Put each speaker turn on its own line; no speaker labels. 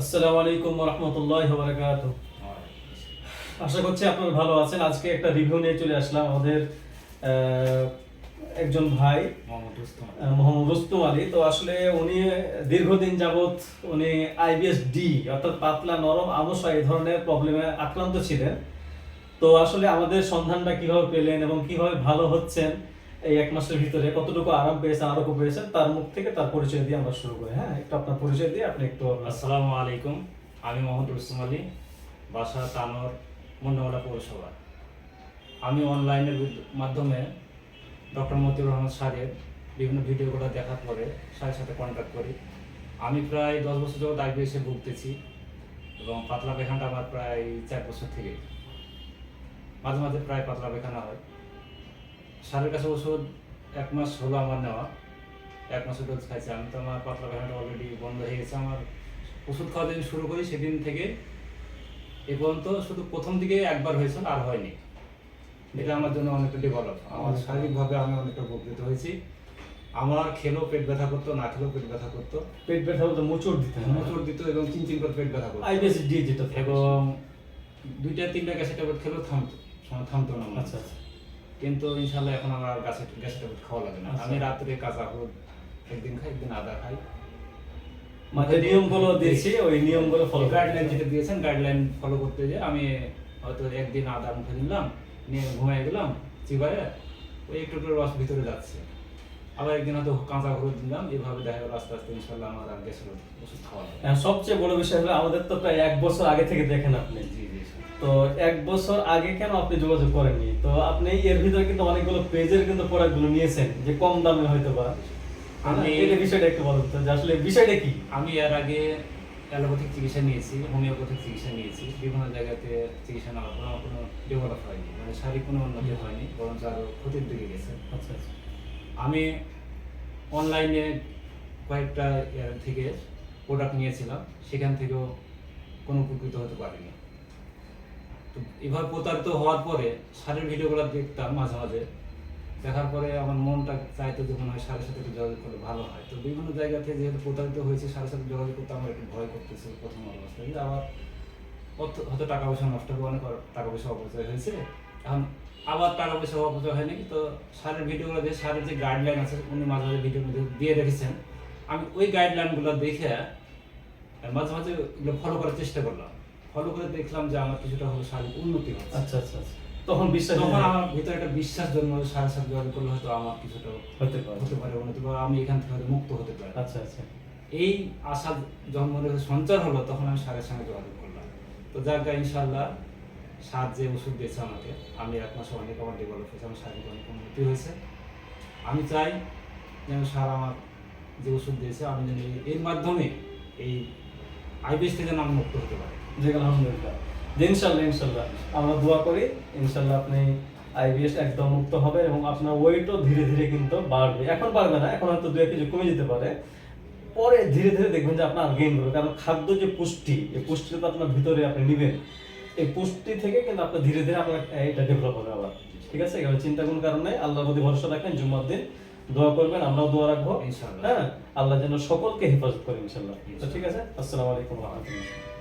আসসালামু আলাইকুম রহমতুল্লাহ বারাকাত আশা করছি আপনারা ভালো আছেন। আজকে একটা রিভিউ নিয়ে চলে আসলাম আমাদের একজন ভাই
মোহাম্মদ রুস্তম আলী।
তো আসলে উনি দীর্ঘদিন যাবৎ উনি আইবিএস ডি অর্থাৎ পাতলা নরম আমসা এই ধরনের প্রবলেমে আক্রান্ত ছিলেন। তো আসলে আমাদের সন্ধানটা কীভাবে পেলেন এবং কীভাবে ভালো হচ্ছেন এই এক মাসের ভিতরে কতটুকু আরাম পেয়েছেন আরোগ্য পেয়েছেন তার মুখ থেকে তার পরিচয় দিয়ে আমরা শুরু করি। হ্যাঁ একটু আপনার পরিচয় দিয়ে আপনি একটু
আসসালামু আলাইকুম, আমি মোহাম্মদ রুস্তম আলী, বাসা তানোর, মুন্ডমালা পৌরসভা। আমি অনলাইনের মাধ্যমে ডক্টর মতিউর রহমান স্যারের বিভিন্ন ভিডিওগুলো দেখার পরে স্যারের সাথে কন্ট্যাক্ট করি। আমি প্রায় দশ বছর যাবত আইবিএসে ভুগতেছি এবং পাতলা পায়খানাটা আমার প্রায় চার বছর থেকে। মাঝে মাঝে প্রায় পাতলা পায়খানা হয়। স্যারের কাছে ওষুধ এক মাস হলো আমার নেওয়া। এক মাস ওষুধ খাইছি। আমি তো আমার পাতলা পায়খানাটা অলরেডি বন্ধ হয়ে গেছে। আমার ওষুধ খাওয়া যেদিন শুরু করি সেদিন থেকে এ পর্যন্ত শুধু প্রথম দিকে একবার হয়েছিল আর হয়নি। এটা আমার জন্য অনেকটা ডেভেলপ আমার শারীরিকভাবে আমি অনেকটা উপকৃত হয়েছি। আমার খেলেও পেট ব্যথা করতো না খেলেও পেট ব্যথা করতো।
পেট ব্যথা বলতে মোচড় দিত
মোচড় দিত এবং চিনচিন করে পেট ব্যথা করতো।
আইবিএস ডি যেটা থাকে।
এবং দুইটা তিনটা গ্যাসের ট্যাবলেট খেলেও থামতো। থামতো না।
আচ্ছা আচ্ছা।
কিন্তু ইনশাল্লাহ এখন আমার আর গ্যাসের গ্যাসের ট্যাবলেট খাওয়া লাগে না।
আচ্ছা।
আমি রাত্রে কাঁচা হলুদ একদিন খাই একদিন আদা খাই।
মানে নিয়মগুলো দিয়েছি ওই নিয়মগুলো ফলো
গাইডলাইন যেটা দিয়েছেন গাইডলাইন ফলো করতে যে আমি হয়তো একদিন আদা মুখে নিলাম নিয়ে ঘুমাই গেলাম চিবারে ওই একটু একটু রস ভিতরে যাচ্ছে। আবার একদিন হয়তো কাঁচা হলুদ দিলাম এভাবে দেখা গেল আস্তে আস্তে ইনশাল্লাহ আমার আর গ্যাসের ওষুধ খাওয়া
সবচেয়ে বড় বিষয় হলো আমাদের তো প্রায় এক বছর আগে থেকে দেখেন আপনি।
জি জি
তো এক বছর আগে কেন আপনি যোগাযোগ করেননি? তো আপনি এর ভিতরে কিন্তু অনেকগুলো পেজের কিন্তু প্রোডাক্টগুলো নিয়েছেন যে কম দামে হয়তো বা আমি
আমি-
এই বিষয়টা একটু বলুন তো আসলে বিষয়টা কি?
আমি এর আগে অ্যালোপ্যাথিক চিকিৎসা নিয়েছি হোমিওপ্যাথিক চিকিৎসা নিয়েছি বিভিন্ন জায়গাতে চিকিৎসা নেওয়ার পর আমার কোনো ডেভেলপ হয়নি মানে শারীরিক কোনো উন্নতি হয়নি বরঞ্চ আরও ক্ষতির দিকে গেছে।
আচ্ছা আচ্ছা।
আমি অনলাইনে কয়েকটা থেকে প্রোডাক্ট নিয়েছিলাম। সেখান থেকেও কোনো উপকৃত হতে পারিনি। তো এবার প্রতারিত হওয়ার পরে সারের ভিডিওগুলো দেখতাম মাঝে মাঝে। দেখার পরে আমার মনটা চাইতো যে মনে হয় সারের সাথে একটু যোগাযোগ করলে ভালো হয়। তো বিভিন্ন জায়গা থেকে যেহেতু প্রতারিত হয়েছে, সারের সাথে যোগাযোগ করতে আমার একটু ভয় করতেছে প্রথম অবস্থায়। আবার হয়তো টাকা পয়সা নষ্ট হবে অনেক টাকা পয়সা অপচয় হয়েছে। এখন আবার টাকা পয়সা অপচয় হয়নি তো সারের ভিডিওগুলো যে সারের যে গাইডলাইন আছে উনি মাঝে মাঝে ভিডিও মধ্যে দিয়ে রেখেছেন। আমি ওই গাইডলাইনগুলো দেখে মাঝে মাঝে এগুলো ফলো করার চেষ্টা করলাম। ফলো করে দেখলাম যে আমার কিছুটা হলো শারীরিক উন্নতি হচ্ছে।
আচ্ছা আচ্ছা আচ্ছা। তখন বিশ্বাস
তখন আমার ভিতরে একটা বিশ্বাস জন্মালো সাড়ে সাথে যোগাযোগ করলে হয়তো আমার কিছুটা
হতে পারে।
হতে পারে উন্নতি বা আমি এখান থেকে হয়তো মুক্ত হতে পারি।
আচ্ছা আচ্ছা।
এই আশা জন্ম সঞ্চার হলো তখন আমি সারের সঙ্গে যোগাযোগ করলাম। তো যার গা ইনশাল্লাহ সার যে ওষুধ দিয়েছে আমাকে, আমি এক মাসে অনেক আমার ডেভেলপ হয়েছে, আমার শারীরিক অনেক উন্নতি হয়েছে। আমি চাই যেন সার আমার যে ওষুধ দিয়েছে, আমি যেন এর মাধ্যমে এই আইবিএস থেকে যেন আমি মুক্ত হতে পারি।
জি, আলহামদুলিল্লাহ। ইনশাল্লাহ ইনশাল্লাহ। আমরা দোয়া করি, ইনশাল্লাহ আপনি আইবিএস একদম মুক্ত হবে এবং আপনার ওয়েটও ধীরে ধীরে কিন্তু বাড়বে। এখন পারবে না, এখন হয়তো দু এক কেজি কমে যেতে পারে। পরে ধীরে ধীরে দেখবেন যে আপনার গেইন করবে কারণ খাদ্য যে পুষ্টি, এই পুষ্টিটা তো আপনার ভিতরে আপনি নেবেন। এই পুষ্টি থেকে কিন্তু আপনার ধীরে ধীরে আপনার এটা ডেভেলপ হবে আবার। ঠিক আছে? এখানে চিন্তা কোনো কারণে আল্লাহর প্রতি ভরসা রাখেন জুম্মার দিন দোয়া করবেন আমরাও দোয়া রাখব। হ্যাঁ? আল্লাহ যেন সকলকে হেফাজত করে ইনশাল্লাহ তো ঠিক আছে? আসসালামু আলাইকুম রহমতুল্লাহ।